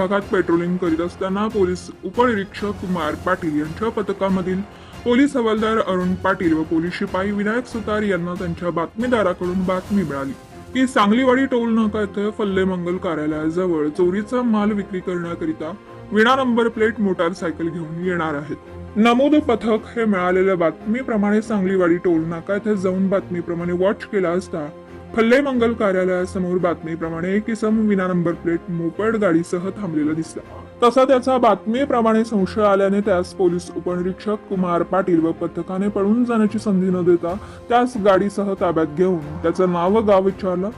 भागात पेट्रोलिंग करीत असताना पोलीस उपनिरीक्षक कुमार पाटील यांच्या पथकामधील पोलीस हवालदार अरुण पाटील व पोलीस शिपाई विनायक सुतार यांना त्यांच्या बातमीदाराकडून बातमी मिळाली की सांगलीवाडी टोल नाका येथे फल्ले मंगल कार्यालयाजवळ चोरीचा माल विक्री करण्याकरिता विना नंबर प्लेट मोटारसायकल घेऊन येणार आहेत. नमूद पथक हे मिळालेल्या बातमीप्रमाणे सांगलीवाडी टोल नाका येथे जाऊन बातमीप्रमाणे वॉच केला असता फल्ले मंगल कार्यालयासमोर बातमीप्रमाणे एक इसम विना नंबर प्लेट मोपेड गाडीसह थांबलेला दिसला. तसा त्याचा बातमीप्रमाणे संशय आल्याने त्यास पोलीस उपनिरीक्षक कुमार पाटील व पथकाने पळून जाण्याची संधी न देता त्यास गाडीसह ताब्यात घेऊन त्याचं नाव व गाव विचारलं.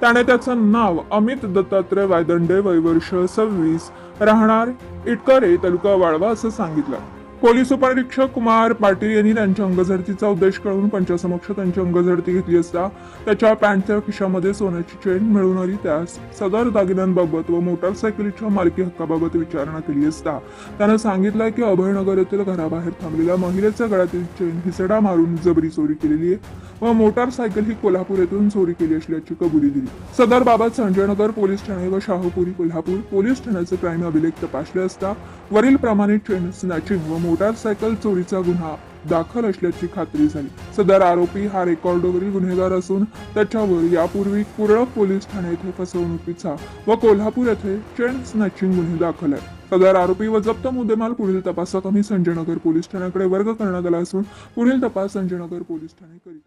त्याने त्याचं नाव अमित दत्तात्रय वायदंडे वय वर्ष सव्वीस राहणार इटकरे तालुका वाळवा असं सांगितलं. पोलीस उपनिरीक्षक कुमार पाटील यांनी त्यांच्या अंगझडतीचा उद्देश कळून पंचासमक्ष त्यांची अंगझडती घेतली असता त्याच्या पॅन्टच्या खिशामध्ये सोन्याची चेन मिळून आली. त्यास सदर दागिन्यांबाबत व मोटारसायकलीच्या मालकी हक्काबाबत विचारणा केली असता त्यानं सांगितलं की अभयनगर येथील घराबाहेर थांबलेल्या महिलेच्या गळ्यातील चेन हिसडा मारून जबरी चोरी केलेली आहे. व मोटारसायकल ही कोल्हापूर येथून चोरी केली असल्याची कबुली दिली. सदर बाबत संजयनगर पोलीस ठाणे व शाहूपुरी कोल्हापूर पोलीस ठाण्याचे क्राईम अभिलेख तपासले असता वरील प्रमाणे ट्रेन स्नॅचिंग व मोटारसायकल चोरीचा गुन्हा दाखल असल्याची खात्री झाली. सदर आरोपी हा रेकॉर्डवरील गुन्हेगार असून त्याच्यावर यापूर्वी कुरळक पोलीस ठाणे येथे फसवणुकीचा व कोल्हापूर येथे चेन स्नॅचिंग गुन्हे दाखल आहे सदर आरोपी व जप्त मुद्देमाल पुढील तपासात आम्ही संजयनगर पोलीस ठाण्याकडे वर्ग करण्यात आला असून पुढील तपास संजयनगर पोलीस ठाणे करीत